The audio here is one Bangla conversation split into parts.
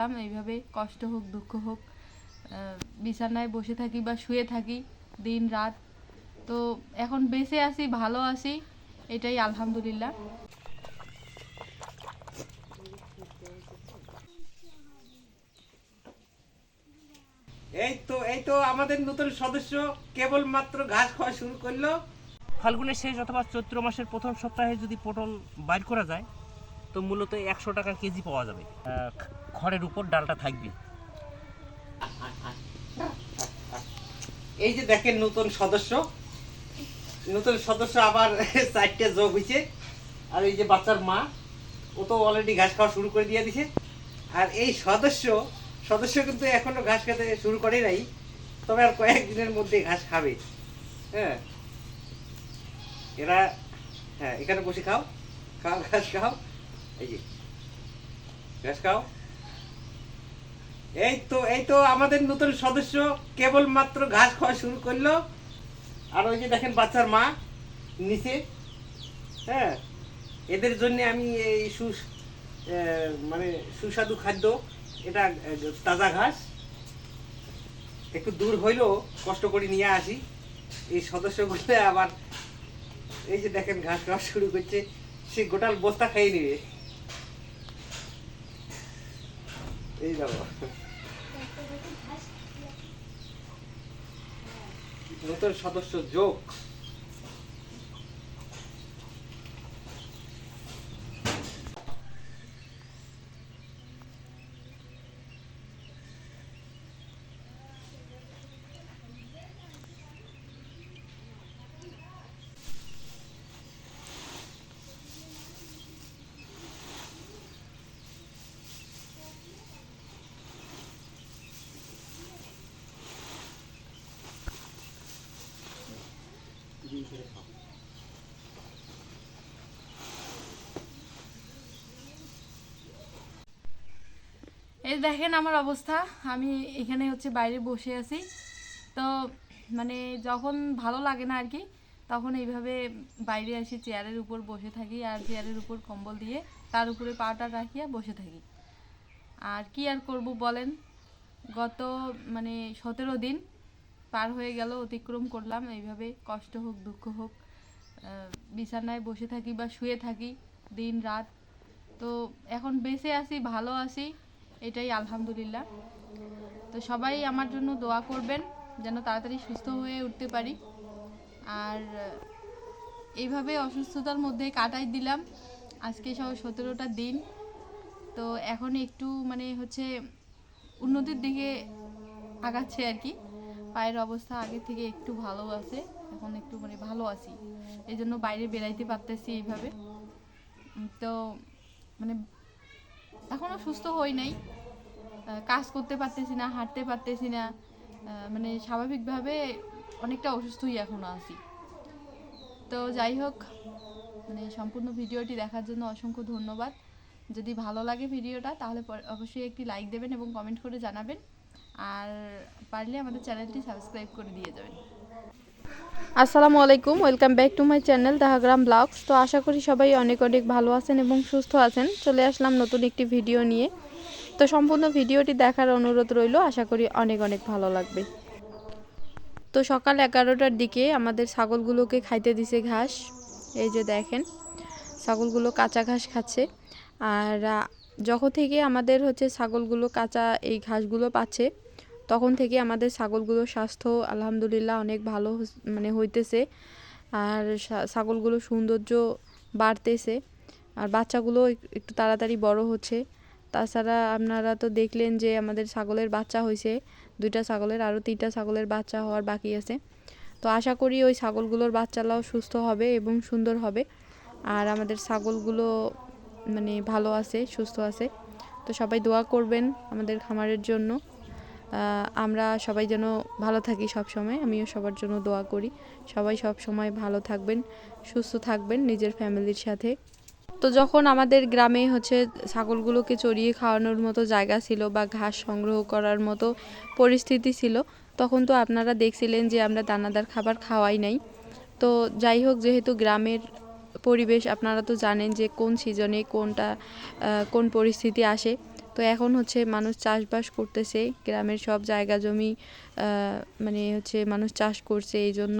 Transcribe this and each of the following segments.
এইভাবে কষ্ট হোক দুঃখ হোক বিছানায় বসে থাকি বা শুয়ে থাকি দিন রাত। তো এখন বেঁচে আছি ভালো আছি এটাই আলহামদুলিল্লাহ। এই তো এই তো আমাদের নতুন সদস্য কেবলমাত্র ঘাস খাওয়া শুরু করল। ফাল্গুনের শেষ অথবা চৈত্র মাসের প্রথম সপ্তাহে যদি পটল বাইর করা যায় তো মূলত একশো টাকা কেজি পাওয়া যাবে। খড়ের উপর ডালটা থাকবে। এই যে দেখেন নতুন সদস্য। নতুন সদস্য আবার চারটে যোগ হয়েছে আর এই যে বাচ্চার মা, ও তো অলরেডি ঘাস খাওয়া শুরু করে দিয়ে দিছে। আর এই সদস্য সদস্য কিন্তু এখনও ঘাস খেতে শুরু করে নাই, তবে আর কয়েকদিনের মধ্যে ঘাস খাবে। হ্যাঁ। এরা হ্যাঁ এখানে বসে খাও খাও, ঘাস খাও। এই যে ঘাস খাও এই তো এই তো আমাদের নতুন সদস্য কেবলমাত্র ঘাস খাওয়া শুরু করল। আর ওই যে দেখেন বাচ্চার মা, নিচে। হ্যাঁ এদের জন্য আমি এই সু মানে সুস্বাদু খাদ্য, এটা তাজা ঘাস। একটু দূর হইলেও কষ্ট করে নিয়ে আসি। এই সদস্যগুলো আবার, এই যে দেখেন ঘাস খাওয়া শুরু করছে, সে গোটাল বস্তা খেয়ে নিবে। এই যাব নতুন সদস্য যোগ। এই দেখেন আমার অবস্থা। আমি এখানে হচ্ছে বাইরে বসে আছি। তো মানে যখন ভালো লাগে না আর কি তখন এইভাবে বাইরে আসি চেয়ারের উপর বসে থাকি আর চেয়ারের উপর কম্বল দিয়ে তার উপরে পাটা রাখিয়া বসে থাকি। আর কি আর করব বলেন? গত মানে সতেরো দিন পার হয়ে গেল, অতিক্রম করলাম। এইভাবে কষ্ট হোক, দুঃখ হোক বিছানায় বসে থাকি বা শুয়ে থাকি দিন, রাত। তো এখন বেঁচে আছি, ভালো আছি, এটাই আলহামদুলিল্লাহ। তো সবাই আমার জন্য দোয়া করবেন, যেন তাড়াতাড়ি সুস্থ হয়ে উঠতে পারি। আর এইভাবে অসুস্থতার মধ্যে কাটাই দিলাম। আজকে সহ সতেরোটা দিন। তো এখন একটু মানে হচ্ছে উন্নতির দিকে আগাচ্ছে আর কি। পায়ের অবস্থা আগে থেকে একটু ভালো আছে, এখন একটু মানে ভালো আছি। এই জন্য বাইরে বেরাইতে পারতেছি এইভাবে। তো মানে এখনও সুস্থ হই নাই। কাজ করতে পারতেছি না, হাঁটতে পারতেছি না। মানে স্বাভাবিকভাবে অনেকটা অসুস্থই এখনও আছি। তো যাই হোক মানে সম্পূর্ণ ভিডিওটি দেখার জন্য অসংখ্য ধন্যবাদ। যদি ভালো লাগে ভিডিওটা, তাহলে অবশ্যই একটি লাইক দেবেন এবং কমেন্ট করে জানাবেন। আর পারলে আমাদের চ্যানেলটি সাবস্ক্রাইব করে দিয়ে যাবেন। আসসালামু আলাইকুম, welcome back to my channel Dahagram blogs. তো আশা করি সবাই অনেক অনেক ভালো আছেন এবং সুস্থ আছেন। চলে আসলাম নতুন একটি ভিডিও নিয়ে। তো সম্পূর্ণ ভিডিওটি দেখার অনুরোধ রইল, আশা করি অনেক অনেক ভালো লাগবে। তো সকাল এগারোটার দিকে আমাদের ছাগলগুলোকে খাইতে দিছে ঘাস। এই যে দেখেন, ছাগলগুলো কাঁচা ঘাস খাচ্ছে। আর যখন থেকে আমাদের হচ্ছে ছাগলগুলো কাঁচা এই ঘাসগুলো পাচ্ছে, তখন থেকে আমাদের ছাগলগুলোর স্বাস্থ্য আলহামদুলিল্লাহ অনেক ভালো মানে হইতেছে। আর ছাগলগুলো সৌন্দর্য বাড়তেছে। আর বাচ্চাগুলো একটু তাড়াতাড়ি বড় হচ্ছে। তাছাড়া আপনারা তো দেখলেন যে আমাদের ছাগলের বাচ্চা হয়েছে দুইটা ছাগলের আরও তিনটা ছাগলের বাচ্চা হওয়ার বাকি আছে। তো আশা করি ওই ছাগলগুলোর বাচ্চারাও সুস্থ হবে এবং সুন্দর হবে। আর আমাদের ছাগলগুলো মানে ভালো আছে, সুস্থ আছে। তো সবাই দোয়া করবেন আমাদের খামারের জন্য। আমরা সবাই যেন ভালো থাকি সব সময় আমিও সবার জন্য দোয়া করি। সবাই সব সময় ভালো থাকবেন, সুস্থ থাকবেন নিজের ফ্যামিলির সাথে। তো যখন আমাদের গ্রামে হচ্ছে ছাগলগুলোকে চড়িয়ে খাওয়ানোর মতো জায়গা ছিল বা ঘাস সংগ্রহ করার মতো পরিস্থিতি ছিল, তখন তো আপনারা দেখছিলেন যে আমরা দানাদার খাবার খাওয়াই নাই। তো যাই হোক, যেহেতু গ্রামের পরিবেশ, আপনারা তো জানেন যে কোন সিজনে কোনটা কোন পরিস্থিতি আসে। তো এখন হচ্ছে মানুষ চাষবাস করতেছে, গ্রামের সব জায়গা জমি মানে হচ্ছে মানুষ চাষ করছে এই জন্য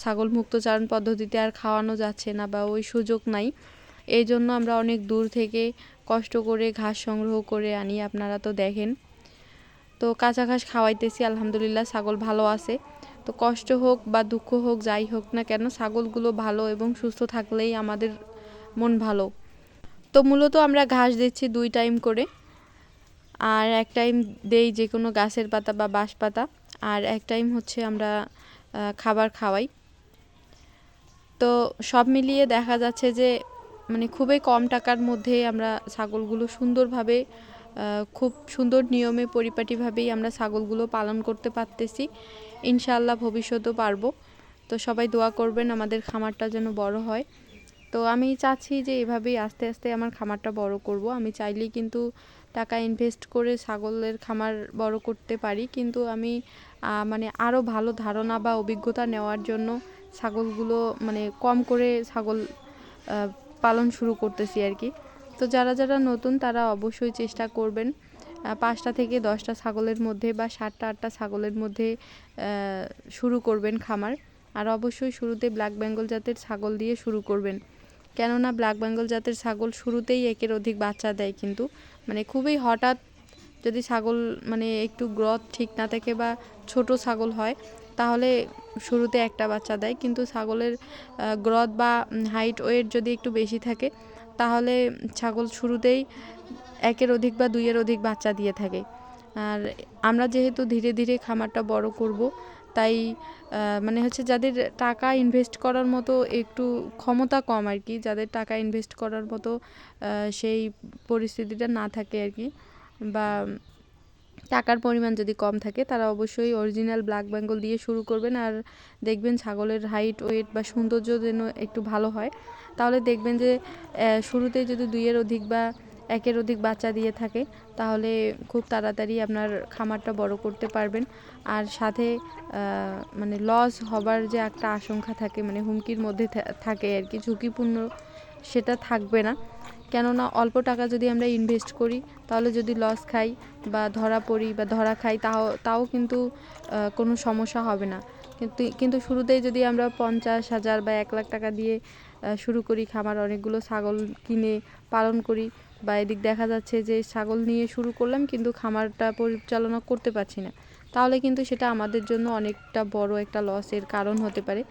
ছাগল মুক্তচারণ পদ্ধতিতে আর খাওয়ানো যাচ্ছে না বা ওই সুযোগ নাই। এই জন্য আমরা অনেক দূর থেকে কষ্ট করে ঘাস সংগ্রহ করে আনি, আপনারা তো দেখেন। তো কাঁচা ঘাস খাওয়াইতেছি, আলহামদুলিল্লাহ ছাগল ভালো আছে। তো কষ্ট হোক বা দুঃখ হোক, যাই হোক না কেন, ছাগলগুলো ভালো এবং সুস্থ থাকলেই আমাদের মন ভালো। তো মূলত আমরা ঘাস দিচ্ছি দুই টাইম করে। আর এক টাইম দেই যে কোনো গাছের পাতা বা বাঁশ পাতা। আর এক টাইম হচ্ছে আমরা খাবার খাওয়াই। তো সব মিলিয়ে দেখা যাচ্ছে যে মানে খুবই কম টাকার মধ্যে আমরা ছাগলগুলো সুন্দরভাবে খুব সুন্দর নিয়মে পরিপাটিভাবেই আমরা ছাগলগুলো পালন করতে পারতেছি। ইনশাআল্লাহ ভবিষ্যতেও পারব। তো সবাই দোয়া করবেন আমাদের খামারটা যেন বড় হয়। তো আমি চাচ্ছি যে এভাবেই আস্তে আস্তে আমার খামারটা বড় করব। আমি চাইলেই কিন্তু টাকা ইনভেস্ট করে ছাগলের খামার বড় করতে পারি। কিন্তু আমি মানে আরও ভালো ধারণা বা অভিজ্ঞতা নেওয়ার জন্য ছাগলগুলো মানে কম করে ছাগল পালন শুরু করতেছি আর কি। তো যারা যারা নতুন তারা অবশ্যই চেষ্টা করবেন পাঁচটা থেকে দশটা ছাগলের মধ্যে বা সাতটা, আটটা ছাগলের মধ্যে শুরু করবেন খামার। আর অবশ্যই শুরুতে ব্ল্যাক বেঙ্গল জাতের ছাগল দিয়ে শুরু করবেন। কেননা ব্ল্যাক বেঙ্গল জাতের ছাগল শুরুতেই একের অধিক বাচ্চা দেয় কিন্তু। মানে খুবই হঠাৎ যদি ছাগল মানে একটু গ্রথ ঠিক না থাকে বা ছোট ছাগল হয়, তাহলে শুরুতে একটা বাচ্চা দেয়। কিন্তু ছাগলের গ্রথ বা হাইট ওয়েট যদি একটু বেশি থাকে তাহলে ছাগল শুরুতেই একের অধিক বা দুইয়ের অধিক বাচ্চা দিয়ে থাকে। আর আমরা যেহেতু ধীরে ধীরে খামারটা বড় করব, তাই মানে হচ্ছে যাদের টাকা ইনভেস্ট করার মতো একটু ক্ষমতা কম আর কি, যাদের টাকা ইনভেস্ট করার মতো সেই পরিস্থিতিটা না থাকে আর কি। বা টাকার পরিমাণ যদি কম থাকে, তারা অবশ্যই অরিজিনাল ব্ল্যাক বেঙ্গল দিয়ে শুরু করবেন আর দেখবেন ছাগলের হাইট ওয়েট বা সৌন্দর্য যেন একটু ভালো হয়। তাহলে দেখবেন যে শুরুতেই যদি দুইয়ের অধিক বা একের অধিক বাচ্চা দিয়ে থাকে, তাহলে খুব তাড়াতাড়ি আপনার খামারটা বড় করতে পারবেন। আর সাথে মানে লস হবার যে একটা আশঙ্কা থাকে মানে হুমকির মধ্যে থাকে আর কি, ঝুঁকিপূর্ণ সেটা থাকবে না। কেননা অল্প টাকা যদি আমরা ইনভেস্ট করি, তাহলে যদি লস খাই বা ধরা পড়ি বা ধরা খাই তাও তাও কিন্তু কোনো সমস্যা হবে না। কিন্তু কিন্তু শুরুতেই যদি আমরা পঞ্চাশ হাজার বা এক লাখ টাকা দিয়ে শুরু করি খামার, অনেকগুলো ছাগল কিনে পালন করি বা এদিক দেখা যাচ্ছে যে ছাগল নিয়ে শুরু করলাম কিন্তু খামারটা পরিচালনা করতে পারছি না, তাহলে কিন্তু সেটা আমাদের জন্য অনেকটা বড় একটা লসের কারণ হতে পারে।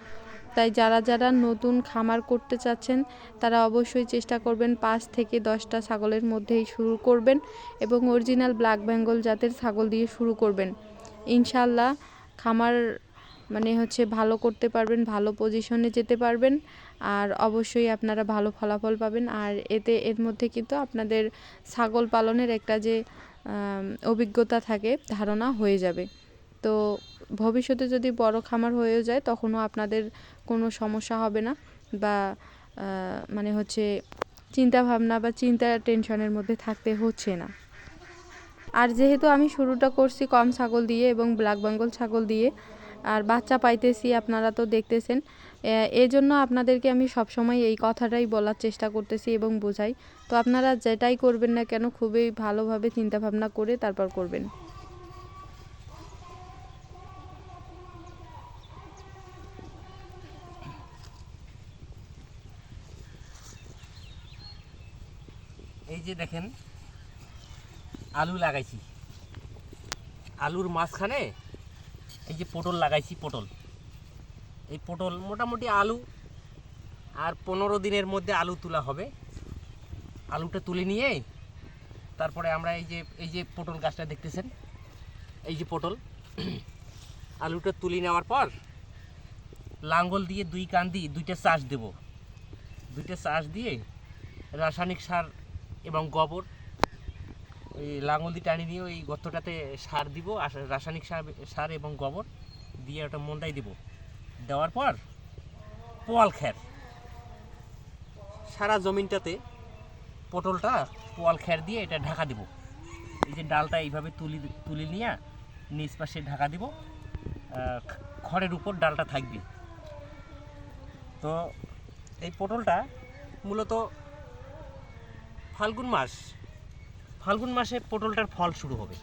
তাই যারা যারা নতুন খামার করতে চাচ্ছেন, তারা অবশ্যই চেষ্টা করবেন পাঁচ থেকে দশটা ছাগলের মধ্যেই শুরু করবেন এবং অরিজিনাল ব্ল্যাক বেঙ্গল জাতের ছাগল দিয়ে শুরু করবেন। ইনশাল্লাহ খামার মানে হচ্ছে ভালো করতে পারবেন, ভালো পজিশনে যেতে পারবেন আর অবশ্যই আপনারা ভালো ফলাফল পাবেন। আর এতে, এর মধ্যে কিন্তু আপনাদের ছাগল পালনের একটা যে অভিজ্ঞতা থাকে, ধারণা হয়ে যাবে। তো ভবিষ্যতে যদি বড় খামার হয়েও যায়, তখনও আপনাদের কোনো সমস্যা হবে না বা মানে হচ্ছে চিন্তা ভাবনা বা চিন্তা টেনশনের মধ্যে থাকতে হচ্ছে না। আর যেহেতু আমি শুরুটা করছি কম ছাগল দিয়ে এবং ব্ল্যাক বেঙ্গল ছাগল দিয়ে, আর বাচ্চা পাইতেছি আপনারা তো দেখতেছেন এই জন্য আপনাদেরকে আমি সবসময় এই কথাটাই বলার চেষ্টা করতেছি এবং বোঝাই। তো আপনারা যেটাই করবেন না কেন, খুবই ভালোভাবে চিন্তা ভাবনা করে তারপর করবেন। এই যে দেখেন, আলু লাগাইছি। আলুর মাঝখানে এই যে পটল লাগাইছি, পটল। এই পটল মোটামুটি আলু আর পনেরো দিনের মধ্যে আলু তোলা হবে। আলুটা তুলে নিয়ে তারপরে আমরা এই যে এই যে পটল গাছটা দেখতেছেন, এই যে পটল। আলুটা তুলে নেওয়ার পর লাঙ্গল দিয়ে দুই কান দিয়ে দুইটা চাষ দেব। দুইটা চাষ দিয়ে রাসায়নিক সার এবং গোবর। ওই লাঙল দিয়ে টানি দিয়ে ওই গর্তটাতে সার দিব রাসায়নিক সার সার এবং গোবর দিয়ে ওটা মন্দাই দিব। দেওয়ার পর পোয়াল খ্যার সারা জমিনটাতে পটলটা পোয়াল খ্যার দিয়ে এটা ঢাকা দিব। এই যে ডালটা এইভাবে তুলি, তুলে নিয়ে নিচ পাশে ঢাকা দিব খড়ের উপর ডালটা থাকবে। তো এই পটলটা মূলত ফাল্গুন মাস, ফাল্গুন মাসে পটলটার ফল শুরু হবে।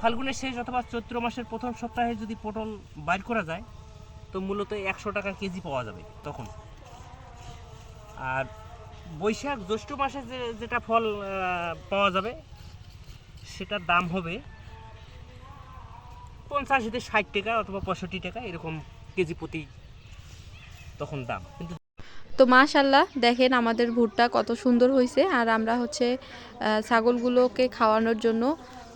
ফাল্গুনের শেষ অথবা চৈত্র মাসের প্রথম সপ্তাহে যদি পটল বাইর করা যায়, তো মূলত একশো টাকা কেজি পাওয়া যাবে তখন। আর বৈশাখ জ্যৈষ্ঠ মাসে যে, যেটা ফল পাওয়া যাবে, সেটার দাম হবে পঞ্চাশ থেকে ষাট টাকা অথবা পঁয়ষট্টি টাকা, এরকম কেজি প্রতি তখন দাম। কিন্তু তো মাশাল্লাহ দেখেন আমাদের ভুট্টা কত সুন্দর হয়েছে আর আমরা হচ্ছে ছাগলগুলোকে খাওয়ানোর জন্য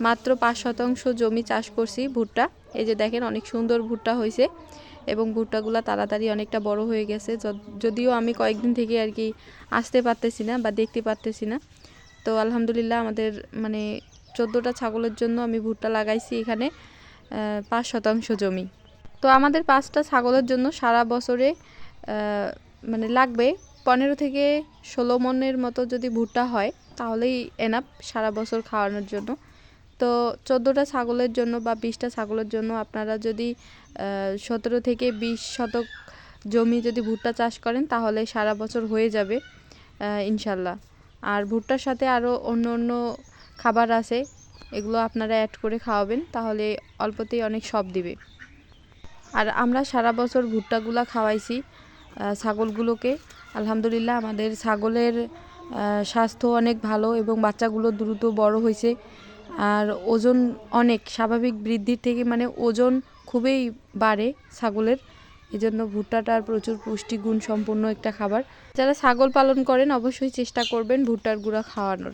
মাত্র পাঁচ শতাংশ জমি চাষ করছি ভুট্টা। এই যে দেখেন অনেক সুন্দর ভুট্টা হয়েছে এবং ভুট্টাগুলো তাড়াতাড়ি অনেকটা বড় হয়ে গেছে। যদিও আমি কয়েকদিন থেকে আর কি আসতে পারতেছি না বা দেখতে পারতেছি না। তো আলহামদুলিল্লাহ আমাদের মানে চোদ্দোটা ছাগলের জন্য আমি ভুট্টা লাগাইছি এখানে পাঁচ শতাংশ জমি। তো আমাদের পাঁচটা ছাগলের জন্য সারা বছরে মানে লাগবে। পনেরো থেকে ষোলো মনের মতো যদি ভুট্টা হয়, তাহলেই এনাফ সারা বছর খাওয়ানোর জন্য। তো চোদ্দোটা ছাগলের জন্য বা বিশটা ছাগলের জন্য আপনারা যদি সতেরো থেকে বিশ শতক জমি যদি ভুট্টা চাষ করেন, তাহলে সারা বছর হয়ে যাবে ইনশাল্লাহ। আর ভুট্টার সাথে আরও অন্য অন্য খাবার আছে, এগুলো আপনারা অ্যাড করে খাওয়াবেন, তাহলে অল্পতেই অনেক সব দিবে। আর আমরা সারা বছর ভুট্টাগুলা খাওয়াইছি ছাগলগুলোকে। আলহামদুলিল্লাহ আমাদের ছাগলের স্বাস্থ্য অনেক ভালো এবং বাচ্চাগুলো দ্রুত বড় হয়েছে। আর ওজন অনেক, স্বাভাবিক বৃদ্ধির থেকে মানে ওজন খুবই বাড়ে ছাগলের। এই জন্য ভুট্টাটার প্রচুর পুষ্টিগুণ সম্পন্ন একটা খাবার। যারা ছাগল পালন করেন অবশ্যই চেষ্টা করবেন ভুট্টার গুঁড়া খাওয়ানোর।